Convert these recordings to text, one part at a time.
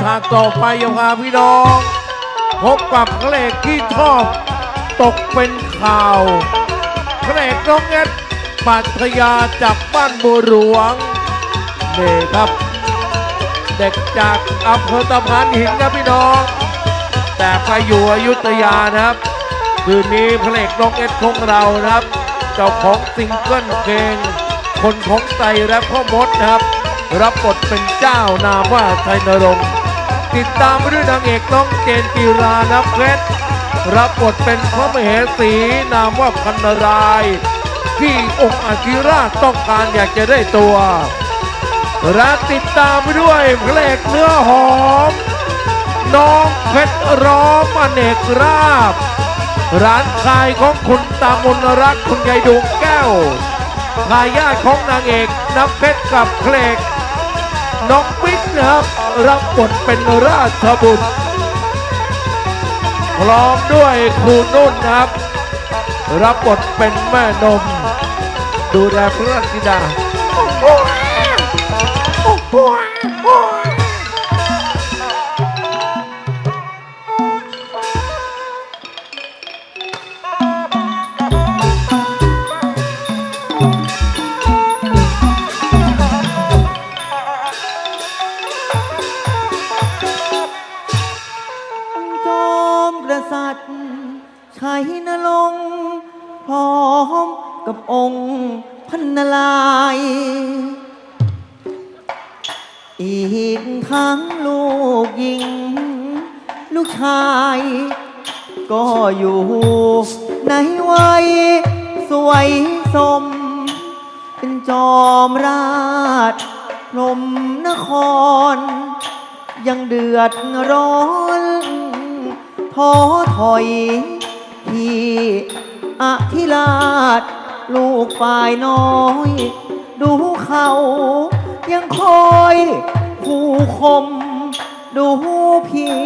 ฉากต่อไปยังาพี่น้อง พบกับพระเอกที่ชอบตกเป็นข่าวพระเอกน้องแอดปัทยาจากบ้านบัวหลวงนี่ครับ เด็กจากอำเภอตะพานหินครับพี่น้อง แต่ไปอยู่อยุธยานะครับ คืนนี้พระเอกน้องเอ็ดของเรานะครับ เจ้าของซิงเกิลเพลงคนของใจและพ่อมดนะครับ รับบทเป็นเจ้านามว่าชัยนรงค์ ติดตามไปด้วยนางเอกน้องเจนจิรานับเพชรรับบทเป็นพระมเหสีนามว่าพันนาราย ที่องค์อธิราชต้องการอยากจะได้ตัวและติดตามไปด้วยเพลงเนื้อหอม น้องเพชรร้อมอเนกราบ ร้านขายของคุณตามนรักคุณยายดวงแก้วทายาทของนางเอกน้ำเพชรกับเพลง น้องบิ๊กนะครับรับบทเป็นราชบุตรพร้อมด้วยครูนุ่นนะครับ รับบทเป็นแม่นม ดูแลพระราชธิดา กับองค์พันนลาย อีกทั้งลูกหญิง ลูกชาย ก็อยู่ในวัยสวยสม เป็นจอมราชพรมนคร ยังเดือดร้อนท้อถอยที่อธิราช ลูกฝ่ายน้อย ดูเขายังคอยผู้คม ดูพี่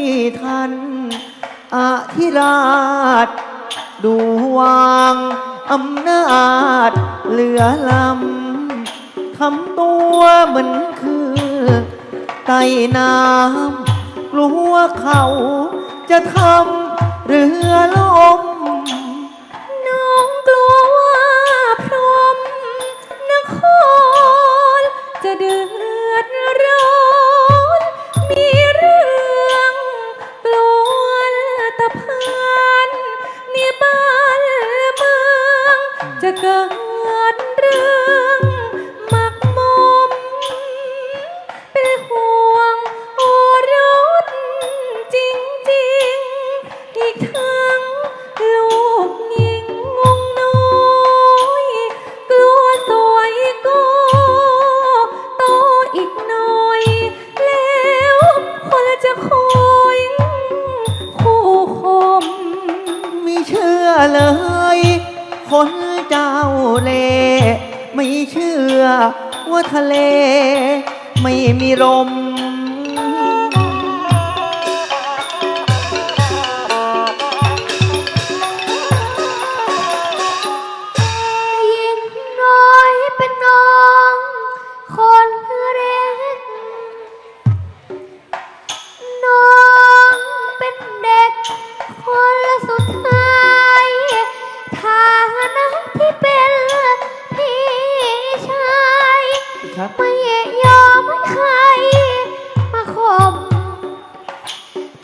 ท่านอธิราช ดูวางอำนาจเหลือลำทำตัวเหมือนคือไต่น้ำกลัวเขาจะทำเรือล่ม จ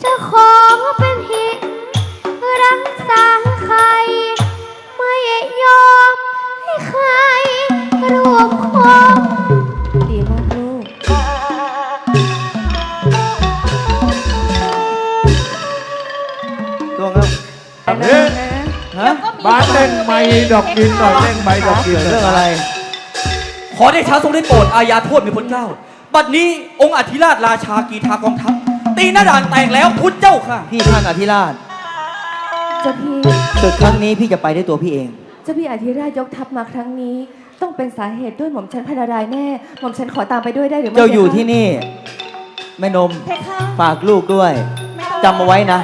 จะขอเป็นหินรักษาใคร ไม่ยอมให้ใครรวมคมดีมากลูกดวงครับเฮ้ยฮะบ้านเล่นไม้ดอกกินหน่อยเล่นไม้ดอกกินเรื่องอะไร ขอได้ช้าทรงได้โปรดอาญาโทษมีพลเจ้า บัดนี้องค์อธิราชราชากีทากองทัพ ตีหน้าด่านแตกแล้วพุทธเจ้าค่ะ พี่ท่านอธิราชเจ้าพี่ศึกครั้งนี้พี่จะไปได้วยตัวพี่เอง เจ้าพี่อธิราชยกทัพมาครั้งนี้ ต้องเป็นสาเหตุด้วยหม่อมฉันพนารายณ์แน่หม่อมฉันขอตามไปด้วยได้หรือไม่เจ้าอยู่พคะที่นี่ แม่นมเพคะฝากลูกด้วยจำเอาไว้นะ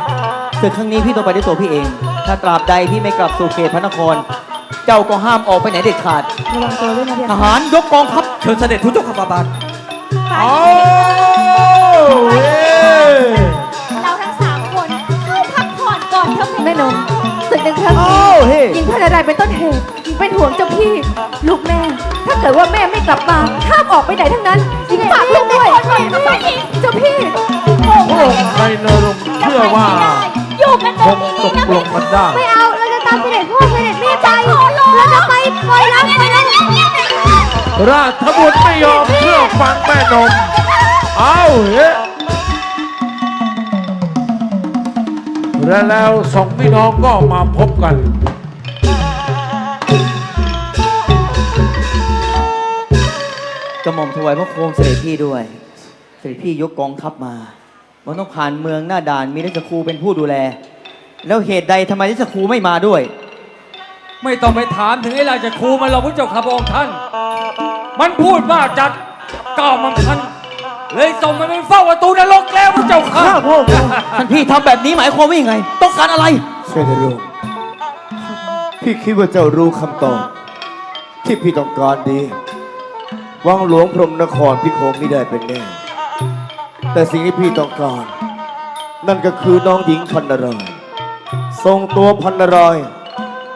ศึกครั้งนี้พี่ต้องไปด้วยตัวพี่เอง ถ้าตราบใดพี่ไม่กลับสู่เขตพระนคร เจ้าก็ห้ามออกไปไหนเด็ดขาดระวังตัวด้วยนะเพทคะหารยกกองทัพเชิญเสด็จทุกเจ้าข้าบาบาทโอ้ เราทั้งสามคนข้าพักผ่อนก่อนเถอะแม่นมศึกหนครั้งนี้ Oh, hey. หญิงพนารยเป็นต้นเหตุหญิงเป็นห่วงเจ้าพี่ ลูกแม่ ถ้าเกิดว่าแม่ไม่กลับมาห้ามออกไปไหนทั้งนั้นยิงฝากลูกด้วยเจ้าพี่โอ้ในนรกเพื่อว่าอยู่กันตครงงนี้ตกนะลพี่งกันได้ ไม่เอาเราจะตามเสด็จพ่อเสด็จแม่ไปเราจะไปปล่อยรักไปนะราชบุตรไม่ยอมเพื่อฟังแม่นม เอาเฮ้ย และแล้วสองพี่น้องก็มาพบกัน กระหม่อมถวายพระโคมเสด็จพี่ด้วย เสด็จพี่ยกกองทัพมา มันต้องผ่านเมืองหน้าด่านมีราชครูเป็นผู้ดูแล แล้วเหตุใดทำไมราชครูไม่มาด้วย ไม่ต้องไปถามถึงไอ้ราชครูมันหรอกพระเจ้าค่ะพระองค์ท่าน มันพูดมากจัดก้าวมันทัน เลยส่งมันไปเฝ้าประตูนรกแล้วพระเจ้าค่ะข้าพ่อท่านพี่ทำแบบนี้หมายความว่ายังไง ต้องการอะไรใช่นะลูกพี่คิดว่าเจ้ารู้คำตอบที่พี่ต้องการดี วังหลวงพรหมนครพี่คงไม่ได้เป็นแน่ แต่สิ่งที่พี่ต้องการ นั่นก็คือน้องหญิงพันนารายณ์ส่งตัวพันนารายณ์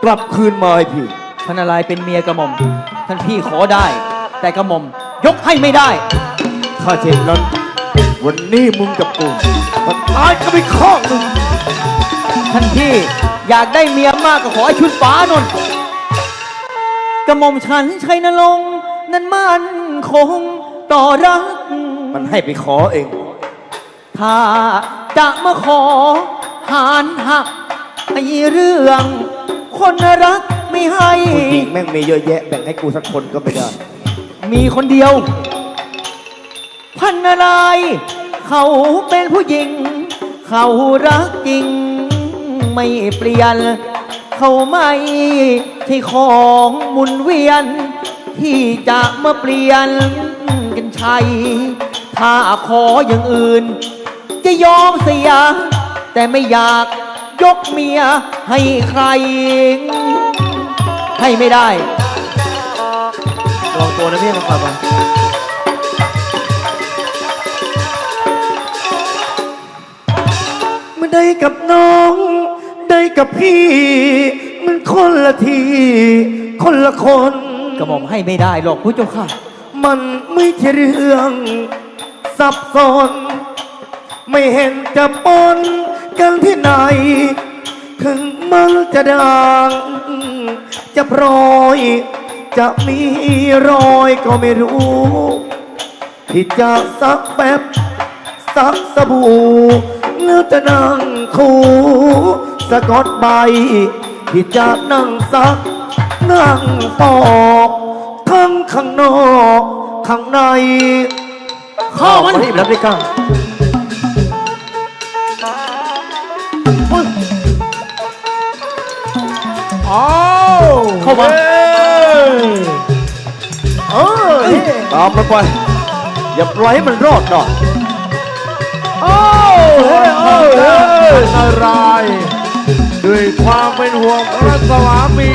กลับคืนมาให้พี่ พันนารายณ์เป็นเมียกระหม่อม ท่านพี่ขอได้ แต่กระหม่อมยกให้ไม่ได้ ถ้าเช่นนั้น วันนี้มึงกับกูมันตายก็ไม่ข้องหนึ่งท่านพี่อยากได้เมียมากก็ขอให้ชุดฟ้านนกระหม่อมฉันชัยนรงค์นั้นมันคงต่อรัก มันให้ไปขอเอง ถ้าจะมาขอ หานหักไอ้เรื่อง คนรักไม่ให้ ผู้หญิงแม่งมีเยอะแยะแบ่งให้กูสักคนก็ไม่ได้ มีคนเดียว พันอะไรายเขาเป็นผู้หญิง เขารักจริง ไม่เปลี่ยน เขาไม่ใช่ของหมุนเวียน ที่จะมาเปลี่ยนกันใช่ถ้าขออย่างอื่น จะยอมเสีย แต่ไม่อยากยกเมียให้ใคร ให้ไม่ได้ลองตัวนะพี่มาฟังมา มันได้กับน้อง ได้กับพี่ มันคนละที คนละคน กระหม่อมให้ไม่ได้หรอกผู้เจ้าค่ะ มันไม่ใช่เรื่องซับซ้อนไม่เห็นจะปนกันที่ไหน ถึงมันจะดังจะพรอย จะมีรอยก็ไม่รู้ที่จะซักแป๊บซักสบู่ แล้วจะนั่งคูสะกดใบที่จะนั่งซัก นั่งปอกทั้งข้างนอก ข้างในข้ามันรีบแล้วพี่ก้าเอาเข้ามาเออตามมันไป อย่าปล่อยให้มันรอดหน่อยโอ้เฮ้ยโอันาราย ด้วยความเป็นห่วงพระสวามี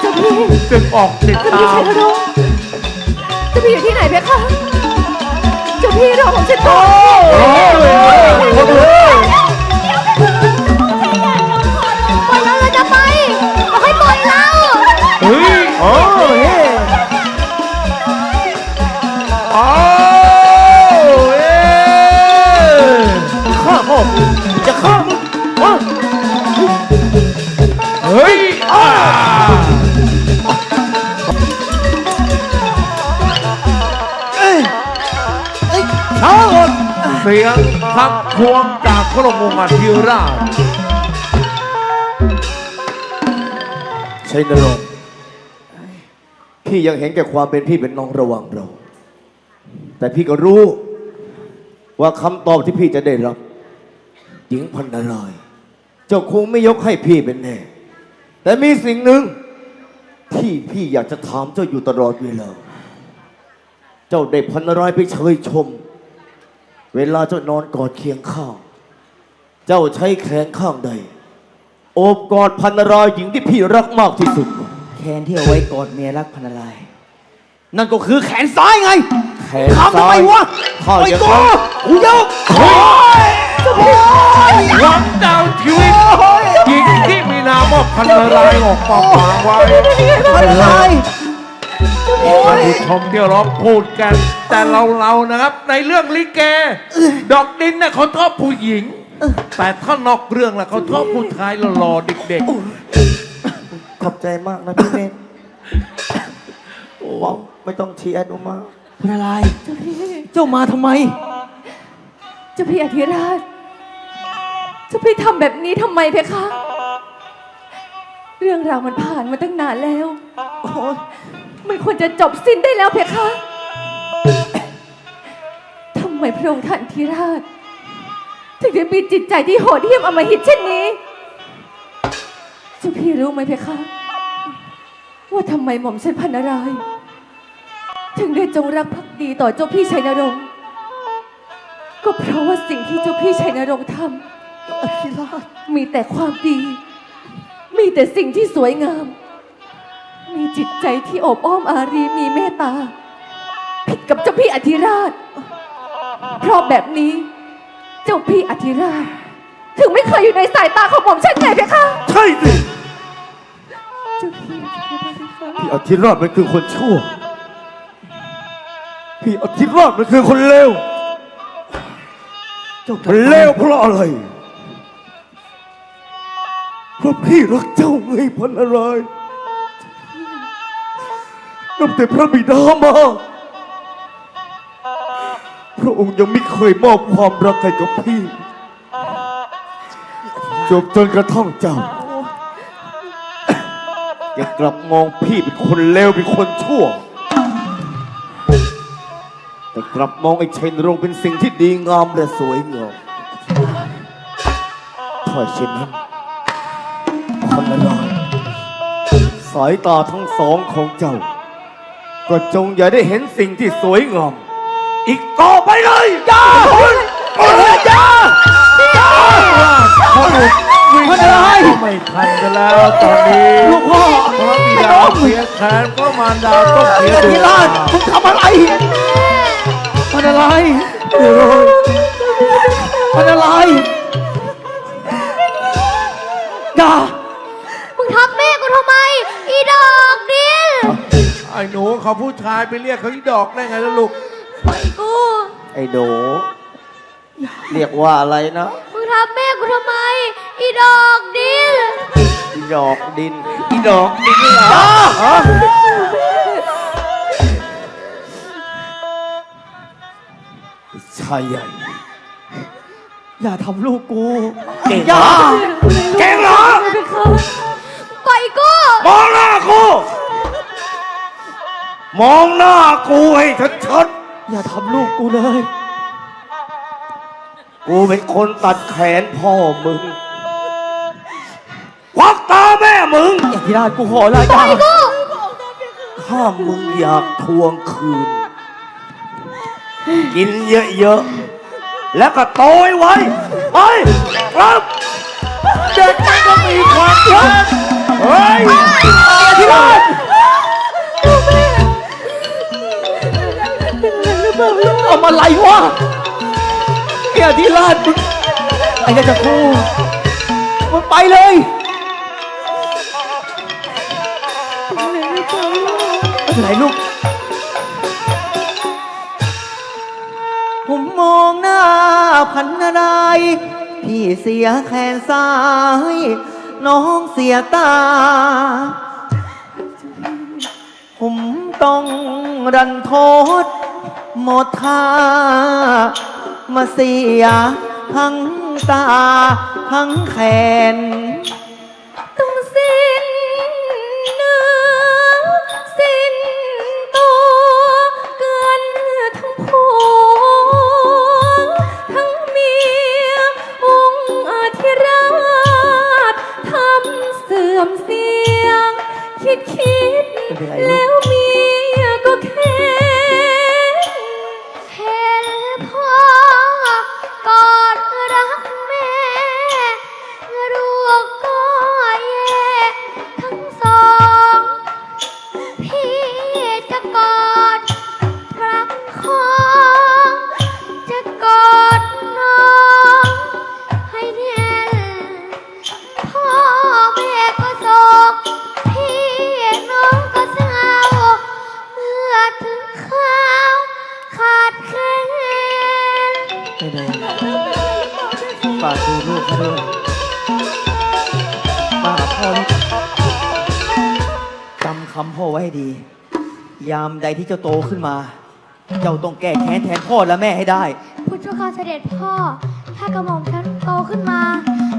เจ้าพี่จึงออกติดเจ้าพี่ตาชัมยรงค์เจ้าพี่อยู่ที่ไหนเพคะเจ้าพี่รอผมฉันก่อน โอ้ยคนเลย เฮ้ยอ่าช้าก่อนเสียงทักทวงจากพระองค์อธิราชใช่นรงค์พี่ยังเห็นแก่ความเป็นพี่เป็นน้องระหว่างเรา แต่พี่ก็รู้ ว่าคำตอบที่พี่จะได้รับ หญิงพันนาราย เจ้าคงไม่ยกให้พี่เป็นแน่ แต่มีสิ่งหนึ่งที่พี่อยากจะถามเจ้าอยู่ตลอดเวลา เจ้าได้พันนารายณ์ไปเชยชม เวลาเจ้านอนกอดเคียงข้าง เจ้าใช้แขนข้างใด โอบกอดพันนารายณ์หญิงที่พี่รักมากที่สุด แขนที่เอาไว้กอดเมียรักพันอะไรายณ์นั่นก็คือแขนซ้ายไงแขนทำทำไมวะข้าไอ้อย่างตัวนั้น กูยกหวังดาวชีวิต พันนารายณ์ออกมาขวางไว้พันนารายณ์ท่านผู้ชมที่เราพูดกัน แต่เราเราๆนะครับ ในเรื่องลิเก ดอกดินเนี่ยเขาชอบผู้หญิง แต่ถ้านอกเรื่องล่ะเขาชอบผู้ชายหล่อๆเด็กขอบใจมากนะพี่เนตบอกไม่ต้องเชียร์หนูมากพันนารายณ์เจ้ามาทำไม เจ้าพี่อธิราชเจ้าพี่ทำแบบนี้ทำไมเพคะ เรื่องราวมันผ่านมาตั้งนานแล้ว โอ้ยมันควรจะจบสิ้นได้แล้วเพคะ ทำไมพระองค์ท่านธิราช ถึงได้มีจิตใจที่โหดเหี้ยมอำมหิตเช่นนี้เจ้าพี่รู้ไหมเพคะ ว่าทำไมหม่อมฉันพันนาราย ถึงได้จงรักภักดีต่อเจ้าพี่ชัยนรงค์ก็เพราะว่าสิ่งที่เจ้าพี่ชัยนรงค์ทำอธิราช มีแต่ความดี มีแต่สิ่งที่สวยงาม มีจิตใจที่โอบอ้อมอารีมีเมตตา ผิดกับเจ้าพี่อธิราช เพราะแบบนี้เจ้าพี่อธิราช ถึงไม่เคยอยู่ในสายตาของผมเช่นไงเพคะใช่สิเจ้าพี่อธิราชเพคะพี่อธิราชมันคือคนชั่ว พี่อธิราชมันคือคนเลว เจ้ามันเลวเพราะอะไร เพราะพี่รักเจ้าไงพันอะไรายนับแต่พระบิดามาพระองค์ยังไม่เคยมอบความรักให้กับพี่ จบจนกระทั่งเจ้า อย่ากลับมองพี่เป็นคนเลวเป็นคนชั่ว แต่กลับมองไอ้ชัยนรงค์เป็นสิ่งที่ดีงามและสวยงามถ้าเช่นนั้น คนละลายสายตาทั้งสองของเจ้า ก็จงอย่าได้เห็นสิ่งที่สวยงามอีกต่อไปเลยอย่าอย่าเขาหลุดวิ่งไม่ทันกันแล้วตอนนี้ลูกพ่อพระบิดาเสียแขนพระมารดาต้องเสียอดวธิงราชตามึงทำอะไรพันนารายณ์พันนารายณ์อย่า อ้หนูเขาผู้ชายไปเรียกเขาอีดอกได้ไงล่ะลูก กูไอ้โดเรียกว่าอะไรนะมึงทับแม่กูทำไม อีดอกดิลอีดอกดินอีดอกดินเหรอฮะชายใหญ่อย่าทำลูกกูเก่งเหรอเก่งเหรอปล่อยกูมองหน้ากู มองหน้ากูให้ชัดอย่าทำลูกกูเลย ๆกูเป็นคนตัดแขนพ่อมึงควักตาแม่มึงอธิราชกูขอลาจ้าถ้ามึงอยากทวงคืน กินเยอะๆ แล้วก็โตยไว้ ไปครับ เด็กมันก็มีความแค้นเฮ้ย เอามาไรวะไอ้อธิราชมึงไอ้กระจะกูมึงไปเลยไม่เป็นไรลูก ผมมองหน้าพันนารายพี่เสียแขนซ้าย น้องเสียตา ผมต้องรันโทษ หมดท่ามาเสีย ทั้งตา ทั้งแขน ต้องสิ้นเนื้อสิ้นตัวเกันทั้งผัวทั้งเมียองค์อาธิราชทำเสื่อมเสียง คิดคิดแล้วมี เขาด้วยมาหาพ่อลูกจำคำพ่อไว้ให้ดี ยามใดที่เจ้าโตขึ้นมา เจ้าต้องแก้แค้นแทนพ่อและแม่ให้ได้ พุทธเจ้าค่ะเสด็จพ่อ ถ้ากระหม่อมฉันโตขึ้นมา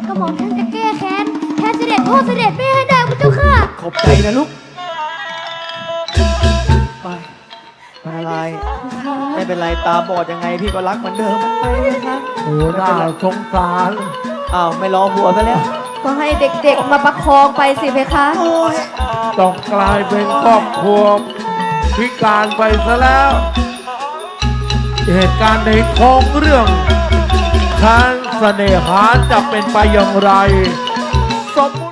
กระหม่อมฉันจะแก้แค้นแทนเสด็จพ่อเสด็จแม่ให้ได้พุทธเจ้าค่ะขอบใจนะลูก ไปไม่เป็นไรไม่เป็นไรตาบอดยังไงพี่ก็รักเหมือนเดิมไปเลยครับโอ้น่าสงสาร อ้าวไม่รอผัวซะแล้ว ก็ให้เด็กๆมาประคองไปสิเพคะ ต้องกลายเป็นครอบครัวพิการไปซะแล้ว เหตุการณ์ในของเรื่องการเสน่หาจะเป็นไปอย่างไร สมมุติ